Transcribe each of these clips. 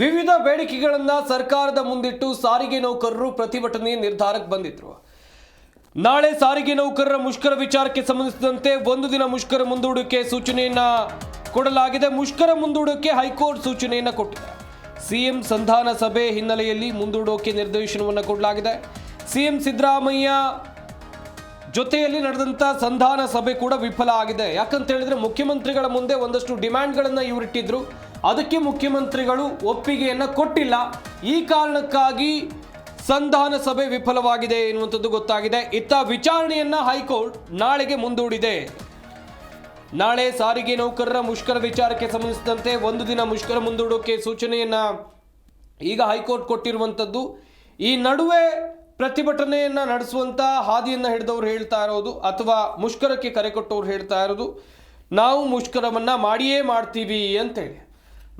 ವಿವಿಧ ಬೇಡಿಕೆಗಳನ್ನು ಸರ್ಕಾರದ ಮುಂದಿಟ್ಟು ಸಾರಿಗೆ ನೌಕರರು ಪ್ರತಿಭಟನೆ ನಿರ್ಧಾರಕ್ಕೆ ಬಂದಿದ್ರು. ನಾಳೆ ಸಾರಿಗೆ ನೌಕರರ ಮುಷ್ಕರ ವಿಚಾರಕ್ಕೆ ಸಂಬಂಧಿಸಿದಂತೆ ಒಂದು ದಿನ ಮುಷ್ಕರ ಮುಂದೂಡಿಕೆ ಸೂಚನೆಯನ್ನ ಕೊಡಲಾಗಿದೆ. ಮುಷ್ಕರ ಮುಂದೂಡಿಕೆ ಹೈಕೋರ್ಟ್ ಸೂಚನೆಯನ್ನ ಕೊಟ್ಟಿದೆ. ಸಿಎಂ ಸಂಧಾನ ಸಭೆ ಹಿನ್ನೆಲೆಯಲ್ಲಿ ಮುಂದೂಡೋಕೆ ನಿರ್ದೇಶನವನ್ನು ಕೊಡಲಾಗಿದೆ. ಸಿಎಂ ಸಿದ್ದರಾಮಯ್ಯ ಜೊತೆಯಲ್ಲಿ ನಡೆದಂಥ ಸಂಧಾನ ಸಭೆ ಕೂಡ ವಿಫಲ ಆಗಿದೆ. ಯಾಕಂತ ಹೇಳಿದ್ರೆ ಮುಖ್ಯಮಂತ್ರಿಗಳ ಮುಂದೆ ಒಂದಷ್ಟು ಡಿಮ್ಯಾಂಡ್ಗಳನ್ನು ಇವರಿಟ್ಟಿದ್ರು. ಅದಕ್ಕೆ ಮುಖ್ಯಮಂತ್ರಿಗಳು ಒಪ್ಪಿಗೆಯನ್ನು ಕೊಟ್ಟಿಲ್ಲ. ಈ ಕಾರಣಕ್ಕಾಗಿ ಸಂಧಾನ ಸಭೆ ವಿಫಲವಾಗಿದೆ ಎನ್ನುವಂಥದ್ದು ಗೊತ್ತಾಗಿದೆ. ಇತ್ತ ವಿಚಾರಣೆಯನ್ನ ಹೈಕೋರ್ಟ್ ನಾಳೆಗೆ ಮುಂದೂಡಿದೆ. ನಾಳೆ ಸಾರಿಗೆ ನೌಕರರ ಮುಷ್ಕರ ವಿಚಾರಕ್ಕೆ ಸಂಬಂಧಿಸಿದಂತೆ ಒಂದು ದಿನ ಮುಷ್ಕರ ಮುಂದೂಡೋಕೆ ಸೂಚನೆಯನ್ನ ಈಗ ಹೈಕೋರ್ಟ್ ಕೊಟ್ಟಿರುವಂಥದ್ದು. ಈ ನಡುವೆ ಪ್ರತಿಭಟನೆಯನ್ನ ನಡೆಸುವಂಥ ಹಾದಿಯನ್ನು ಹಿಡಿದವರು ಹೇಳ್ತಾ ಇರೋದು ಅಥವಾ ಮುಷ್ಕರಕ್ಕೆ ಕರೆ ಕೊಟ್ಟವ್ರು ಹೇಳ್ತಾ ಇರೋದು. ನಾವು ಮುಷ್ಕರವನ್ನ ಮಾಡಿಯೇ ಮಾಡ್ತೀವಿ ಅಂತೇಳಿ.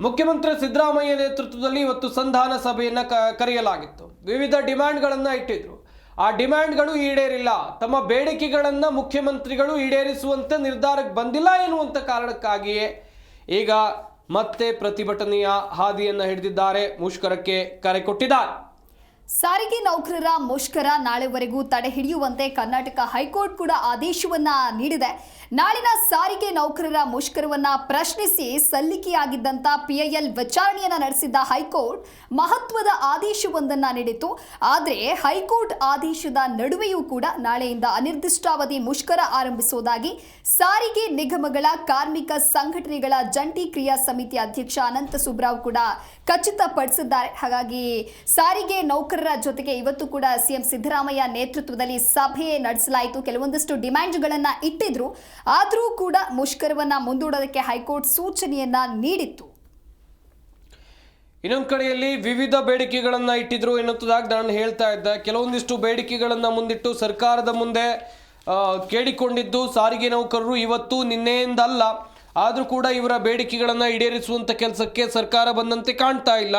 ಮುಖ್ಯಮಂತ್ರಿ ಸಿದ್ದರಾಮಯ್ಯ ನೇತೃತ್ವದಲ್ಲಿ ಇವತ್ತು ಸಂಧಾನ ಸಭೆಯನ್ನು ಕರೆಯಲಾಗಿತ್ತು. ವಿವಿಧ ಡಿಮ್ಯಾಂಡ್ಗಳನ್ನು ಇಟ್ಟಿದ್ರು. ಆ ಡಿಮ್ಯಾಂಡ್ಗಳು ಈಡೇರಿಲ್ಲ. ತಮ್ಮ ಬೇಡಿಕೆಗಳನ್ನು ಮುಖ್ಯಮಂತ್ರಿಗಳು ಈಡೇರಿಸುವಂತೆ ನಿರ್ಧಾರಕ್ಕೆ ಬಂದಿಲ್ಲ ಎನ್ನುವಂಥ ಕಾರಣಕ್ಕಾಗಿಯೇ ಈಗ ಮತ್ತೆ ಪ್ರತಿಭಟನೆಯ ಹಾದಿಯನ್ನು ಹಿಡಿದಿದ್ದಾರೆ. ಮುಷ್ಕರಕ್ಕೆ ಕರೆ ಕೊಟ್ಟಿದ್ದಾರೆ. ಸಾರಿಗೆ ನೌಕರರ ಮುಷ್ಕರ ನಾಳೆವರೆಗೂ ತಡೆ ಹಿಡಿಯುವಂತೆ ಕರ್ನಾಟಕ ಹೈಕೋರ್ಟ್ ಕೂಡ ಆದೇಶವನ್ನ ನೀಡಿದೆ. ನಾಳಿನ ಸಾರಿಗೆ ನೌಕರರ ಮುಷ್ಕರವನ್ನ ಪ್ರಶ್ನಿಸಿ ಸಲ್ಲಿಕೆಯಾಗಿದ್ದಂತ ಪಿಐಎಲ್ ವಿಚಾರಣೆಯನ್ನ ನಡೆಸಿದ್ದ ಹೈಕೋರ್ಟ್ ಮಹತ್ವದ ಆದೇಶವೊಂದನ್ನ ನೀಡಿತು ಆದರೆ ಹೈಕೋರ್ಟ್ ಆದೇಶದ ನಡುವೆಯೂ ಕೂಡ ನಾಳೆಯಿಂದ ಅನಿರ್ದಿಷ್ಟಾವಧಿ ಮುಷ್ಕರ ಆರಂಭಿಸುವುದಾಗಿ ಸಾರಿಗೆ ನಿಗಮಗಳ ಕಾರ್ಮಿಕ ಸಂಘಟನೆಗಳ ಜಂಟಿ ಕ್ರಿಯಾ ಸಮಿತಿ ಅಧ್ಯಕ್ಷ ಅನಂತ ಸುಬ್ರಾವ್ ಕೂಡ ಖಚಿತಪಡಿಸಿದ್ದಾರೆ. ಹಾಗಾಗಿ ಸಾರಿಗೆ ನೌಕರರ ಜೊತೆಗೆ ಇವತ್ತು ಕೂಡ ಸಿಎಂ ಸಿದ್ದರಾಮಯ್ಯ ನೇತೃತ್ವದಲ್ಲಿ ಸಭೆ ನಡೆಸಲಾಯಿತು. ಕೆಲವೊಂದಷ್ಟು ಡಿಮ್ಯಾಂಡ್ಗಳನ್ನು ಇಟ್ಟಿದ್ರು. ಆದರೂ ಕೂಡ ಮುಷ್ಕರವನ್ನ ಮುಂದೂಡೋದಕ್ಕೆ ಹೈಕೋರ್ಟ್ ಸೂಚನೆಯನ್ನ ನೀಡಿತ್ತು. ಇನ್ನೊಂದು ಕಡೆಯಲ್ಲಿ ವಿವಿಧ ಬೇಡಿಕೆಗಳನ್ನು ಇಟ್ಟಿದ್ರು ಎನ್ನುತ್ತದಾಗಿ ನಾನು ಹೇಳ್ತಾ ಇದ್ದೆ. ಕೆಲವೊಂದಿಷ್ಟು ಬೇಡಿಕೆಗಳನ್ನು ಮುಂದಿಟ್ಟು ಸರ್ಕಾರದ ಮುಂದೆ ಕೇಳಿಕೊಂಡಿದ್ದು ಸಾರಿಗೆ ನೌಕರರು ಇವತ್ತು ನಿನ್ನೆಯಿಂದಲ್ಲ. ಆದರೂ ಕೂಡ ಇವರ ಬೇಡಿಕೆಗಳನ್ನು ಈಡೇರಿಸುವಂಥ ಕೆಲಸಕ್ಕೆ ಸರ್ಕಾರ ಬಂದಂತೆ ಕಾಣ್ತಾ ಇಲ್ಲ.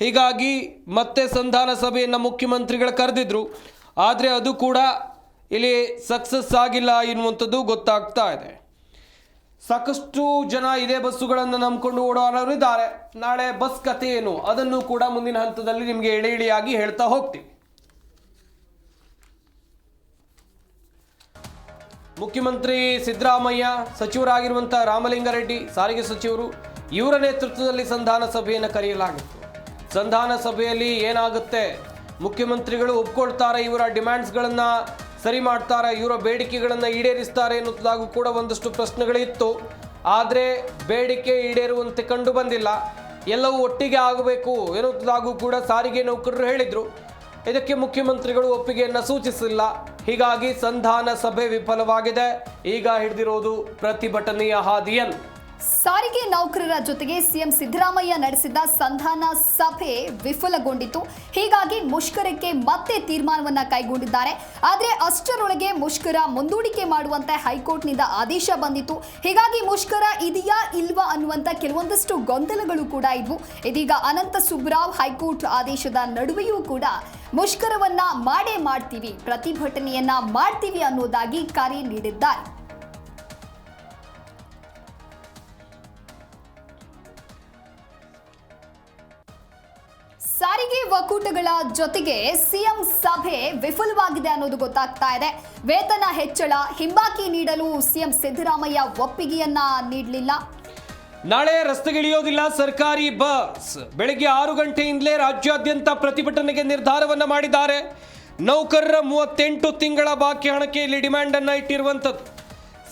ಹೀಗಾಗಿ ಮತ್ತೆ ಸಂಧಾನ ಸಭೆಯನ್ನು ಮುಖ್ಯಮಂತ್ರಿಗಳು ಕರೆದಿದ್ರು. ಆದರೆ ಅದು ಕೂಡ ಇಲ್ಲಿ ಸಕ್ಸಸ್ ಆಗಿಲ್ಲ ಎನ್ನುವಂಥದ್ದು ಗೊತ್ತಾಗ್ತಾ ಇದೆ. ಸಾಕಷ್ಟು ಜನ ಇದೇ ಬಸ್ಸುಗಳನ್ನು ನಂಬಿಕೊಂಡು ಇದ್ದಾರೆ. ನಾಳೆ ಬಸ್ ಕಥೆ ಏನು? ಅದನ್ನು ಕೂಡ ಮುಂದಿನ ಹಂತದಲ್ಲಿ ನಿಮಗೆ ಎಳೆ ಇಳಿಯಾಗಿ ಹೇಳ್ತಾ ಹೋಗ್ತೀವಿ. ಮುಖ್ಯಮಂತ್ರಿ ಸಿದ್ದರಾಮಯ್ಯ, ಸಚಿವರಾಗಿರುವಂತಹ ರಾಮಲಿಂಗಾರೆಡ್ಡಿ, ಸಾರಿಗೆ ಸಚಿವರು ಇವರ ನೇತೃತ್ವದಲ್ಲಿ ಸಂಧಾನ ಸಭೆಯನ್ನು ಕರೆಯಲಾಗಿತ್ತು ಸಂಧಾನ ಸಭೆಯಲ್ಲಿ ಏನಾಗುತ್ತೆ? ಮುಖ್ಯಮಂತ್ರಿಗಳು ಒಪ್ಕೊಳ್ತಾರೆ, ಇವರ ಡಿಮ್ಯಾಂಡ್ಸ್ಗಳನ್ನು ಸರಿ ಮಾಡ್ತಾರೆ, ಇವರ ಬೇಡಿಕೆಗಳನ್ನು ಈಡೇರಿಸ್ತಾರೆ ಎನ್ನುವುದಾಗೂ ಕೂಡ ಒಂದಷ್ಟು ಪ್ರಶ್ನೆಗಳಿತ್ತು ಆದರೆ ಬೇಡಿಕೆ ಈಡೇರುವಂತೆ ಕಂಡು ಬಂದಿಲ್ಲ. ಎಲ್ಲವೂ ಒಟ್ಟಿಗೆ ಆಗಬೇಕು ಎನ್ನುವುದಾಗೂ ಕೂಡ ಸಾರಿಗೆ ನೌಕರರು ಹೇಳಿದರು. ಇದಕ್ಕೆ ಮುಖ್ಯಮಂತ್ರಿಗಳು ಒಪ್ಪಿಗೆಯನ್ನು ಸೂಚಿಸಿಲ್ಲ. ಹೀಗಾಗಿ ಸಂಧಾನ ಸಭೆ ವಿಫಲವಾಗಿದೆ. ಈಗ ಹಿಡಿದಿರೋದು ಪ್ರತಿಭಟನೆಯ ಹಾದಿಯನ್ನು ಸಾರಿಗೆ ನೌಕರರ ಜೊತೆಗೆ ಸಿಎಂ ಸಿದ್ದರಾಮಯ್ಯ ನಡೆಸಿದ ಸಂಧಾನ ಸಭೆ ವಿಫಲಗೊಂಡಿತು ಹೀಗಾಗಿ ಮುಷ್ಕರಕ್ಕೆ ಮತ್ತೆ ತೀರ್ಮಾನವನ್ನ ಕೈಗೊಂಡಿದ್ದಾರೆ. ಆದರೆ ಅಷ್ಟರೊಳಗೆ ಮುಷ್ಕರ ಮುಂದೂಡಿಕೆ ಮಾಡುವಂತೆ ಹೈಕೋರ್ಟ್ನಿಂದ ಆದೇಶ ಬಂದಿತ್ತು. ಹೀಗಾಗಿ ಮುಷ್ಕರ ಇದೆಯಾ ಇಲ್ವಾ ಅನ್ನುವಂಥ ಕೆಲವೊಂದಷ್ಟು ಗೊಂದಲಗಳು ಕೂಡ ಇದ್ವು. ಇದೀಗ ಅನಂತ ಸುಬ್ರಾವ್ ಹೈಕೋರ್ಟ್ ಆದೇಶದ ನಡುವೆಯೂ ಕೂಡ ಮುಷ್ಕರವನ್ನ ಮಾಡೇ ಮಾಡ್ತೀವಿ, ಪ್ರತಿಭಟನೆಯನ್ನ ಮಾಡ್ತೀವಿ ಅನ್ನೋದಾಗಿ ಕರೆ ನೀಡಿದ್ದಾರೆ. ಒಕ್ಕೂಟಗಳ ಜೊತೆಗೆ ಸಿಎಂ ಸಭೆ ವಿಫಲವಾಗಿದೆ ಅನ್ನೋದು ಗೊತ್ತಾಗ್ತಾ ಇದೆ. ವೇತನ ಹೆಚ್ಚಳ, ಹಿಂಬಾಕಿ ನೀಡಲು ಸಿಎಂ ಸಿದ್ದರಾಮಯ್ಯ ಒಪ್ಪಿಗೆಯನ್ನ ನೀಡಲಿಲ್ಲ. ನಾಳೆ ರಸ್ತೆಗಿಳಿಯೋದಿಲ್ಲ ಸರ್ಕಾರಿ ಬಸ್. ಬೆಳಗ್ಗೆ ಆರು ಗಂಟೆಯಿಂದಲೇ ರಾಜ್ಯಾದ್ಯಂತ ಪ್ರತಿಭಟನೆಗೆ ನಿರ್ಧಾರವನ್ನ ಮಾಡಿದ್ದಾರೆ. ನೌಕರರ ಮೂವತ್ತೆಂಟು ತಿಂಗಳ ಬಾಕಿ ಹಣಕ್ಕೆ ಇಲ್ಲಿ ಡಿಮ್ಯಾಂಡ್ ಅನ್ನ ಇಟ್ಟಿರುವಂಥದ್ದು.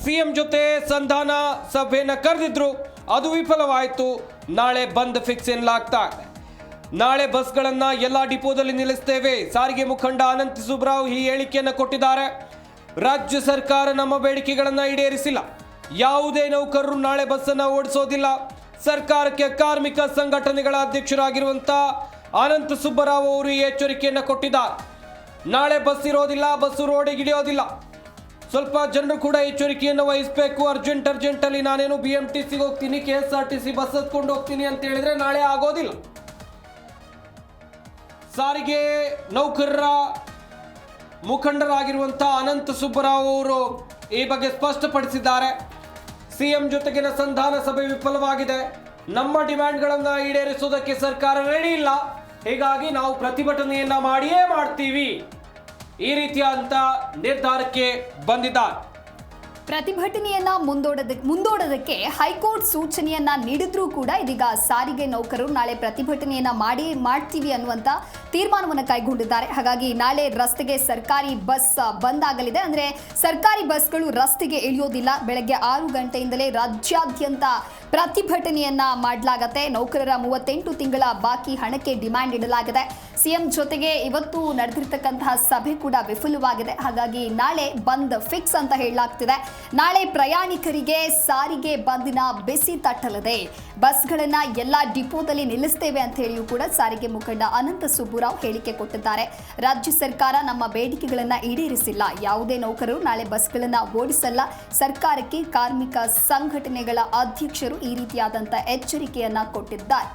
ಸಿಎಂ ಜೊತೆ ಸಂಧಾನ ಸಭೆಯನ್ನ ಕರೆದಿದ್ರು. ಅದು ವಿಫಲವಾಯಿತು. ನಾಳೆ ಬಂದ್ ಫಿಕ್ಸ್ ಎನ್ನಲಾಗ್ತಾ ಇದೆ. ನಾಳೆ ಬಸ್ಗಳನ್ನು ಎಲ್ಲ ಡಿಪೋದಲ್ಲಿ ನಿಲ್ಲಿಸ್ತೇವೆ. ಸಾರಿಗೆ ಮುಖಂಡ ಅನಂತ ಸುಬ್ರಾವ್ ಈ ಹೇಳಿಕೆಯನ್ನು ಕೊಟ್ಟಿದ್ದಾರೆ. ರಾಜ್ಯ ಸರ್ಕಾರ ನಮ್ಮ ಬೇಡಿಕೆಗಳನ್ನು ಈಡೇರಿಸಿಲ್ಲ. ಯಾವುದೇ ನೌಕರರು ನಾಳೆ ಬಸ್ಸನ್ನು ಓಡಿಸೋದಿಲ್ಲ. ಸರ್ಕಾರಕ್ಕೆ ಕಾರ್ಮಿಕ ಸಂಘಟನೆಗಳ ಅಧ್ಯಕ್ಷರಾಗಿರುವಂತ ಅನಂತ ಸುಬ್ಬರಾವ್ ಅವರು ಈ ಎಚ್ಚರಿಕೆಯನ್ನು ಕೊಟ್ಟಿದ್ದಾರೆ. ನಾಳೆ ಬಸ್ ಇರೋದಿಲ್ಲ, ಬಸ್ಸು ರೋಡಿಗೆ ಇಳಿಯೋದಿಲ್ಲ ಸ್ವಲ್ಪ ಜನರು ಕೂಡ ಎಚ್ಚರಿಕೆಯನ್ನು ವಹಿಸಬೇಕು. ಅರ್ಜೆಂಟ್, ಅರ್ಜೆಂಟಲ್ಲಿ ನಾನೇನು ಬಿ ಎಂ ಟಿ ಸಿಗೆ ಹೋಗ್ತೀನಿ K S R T C bus ಹತ್ಕೊಂಡು ಹೋಗ್ತೀನಿ ಅಂತ ಹೇಳಿದ್ರೆ ನಾಳೆ ಆಗೋದಿಲ್ಲ. ಸಾರಿಗೆ ನೌಕರರ ಮುಖಂಡರಾಗಿರುವಂಥ ಅನಂತ ಸುಬ್ಬರಾವ್ ಅವರು ಈ ಬಗ್ಗೆ ಸ್ಪಷ್ಟಪಡಿಸಿದ್ದಾರೆ. ಸಿಎಂ ಜೊತೆಗಿನ ಸಂಧಾನ ಸಭೆ ವಿಫಲವಾಗಿದೆ. ನಮ್ಮ ಡಿಮ್ಯಾಂಡ್ಗಳನ್ನು ಈಡೇರಿಸುವುದಕ್ಕೆ ಸರ್ಕಾರ ರೆಡಿ ಇಲ್ಲ. ಹೀಗಾಗಿ ನಾವು ಪ್ರತಿಭಟನೆಯನ್ನ ಮಾಡಿಯೇ ಮಾಡ್ತೀವಿ. ಈ ರೀತಿಯಾದಂಥ ನಿರ್ಧಾರಕ್ಕೆ ಬಂದಿದ್ದಾರೆ. ಪ್ರತಿಭಟನೆಯನ್ನ ಮುಂದೂಡದ, ಮುಂದೂಡೋದಕ್ಕೆ ಹೈಕೋರ್ಟ್ ಸೂಚನೆಯನ್ನ ನೀಡಿದ್ರೂ ಕೂಡ ಇದೀಗ ಸಾರಿಗೆ ನೌಕರರು ನಾಳೆ ಪ್ರತಿಭಟನೆಯನ್ನ ಮಾಡಿ, ಮಾಡ್ತೀವಿ ಅನ್ನುವಂತ ತೀರ್ಮಾನವನ್ನು ಕೈಗೊಂಡಿದ್ದಾರೆ. ಹಾಗಾಗಿ ನಾಳೆ ರಸ್ತೆಗೆ ಸರ್ಕಾರಿ ಬಸ್ ಬಂದ್ ಆಗಲಿದೆ ಅಂದ್ರೆ ಸರ್ಕಾರಿ ಬಸ್ಗಳು ರಸ್ತೆಗೆ ಇಳಿಯೋದಿಲ್ಲ. ಬೆಳಗ್ಗೆ ಆರು ಗಂಟೆಯಿಂದಲೇ ರಾಜ್ಯಾದ್ಯಂತ ಪ್ರತಿಭಟನೆಯನ್ನ ಮಾಡಲಾಗತ್ತೆ. ನೌಕರರ ಮೂವತ್ತೆಂಟು ತಿಂಗಳ ಬಾಕಿ ಹಣಕ್ಕೆ ಡಿಮ್ಯಾಂಡ್ ಇಡಲಾಗಿದೆ. ಸಿಎಂ ಜೊತೆಗೆ ಇವತ್ತು ನಡೆದಿರ್ತಕ್ಕಂತಹ ಸಭೆ ಕೂಡ ವಿಫಲವಾಗಿದೆ. ಹಾಗಾಗಿ ನಾಳೆ ಬಂದ್ ಫಿಕ್ಸ್ ಅಂತ ಹೇಳಲಾಗ್ತಿದೆ. ನಾಳೆ ಪ್ರಯಾಣಿಕರಿಗೆ ಸಾರಿಗೆ ಬಂದಿನ ಬಿಸಿ ತಟ್ಟಲಿದೆ. ಬಸ್ಗಳನ್ನ ಎಲ್ಲಾ ಡಿಪೋದಲ್ಲಿ ನಿಲ್ಲಿಸ್ತೇವೆ ಅಂತ ಹೇಳಿಯೂ ಕೂಡ ಸಾರಿಗೆ ಮುಖಂಡ ಅನಂತ ಸುಬ್ಬುರಾವ್ ಹೇಳಿಕೆ ಕೊಟ್ಟಿದ್ದಾರೆ. ರಾಜ್ಯ ಸರ್ಕಾರ ನಮ್ಮ ಬೇಡಿಕೆಗಳನ್ನ ಈಡೇರಿಸಿಲ್ಲ. ಯಾವುದೇ ನೌಕರರು ನಾಳೆ ಬಸ್ಗಳನ್ನ ಓಡಿಸಲ್ಲ. ಸರ್ಕಾರಕ್ಕೆ ಕಾರ್ಮಿಕ ಸಂಘಟನೆಗಳ ಅಧ್ಯಕ್ಷರು ಈ ರೀತಿಯಾದಂಥ ಎಚ್ಚರಿಕೆಯನ್ನು ಕೊಟ್ಟಿದ್ದಾರೆ.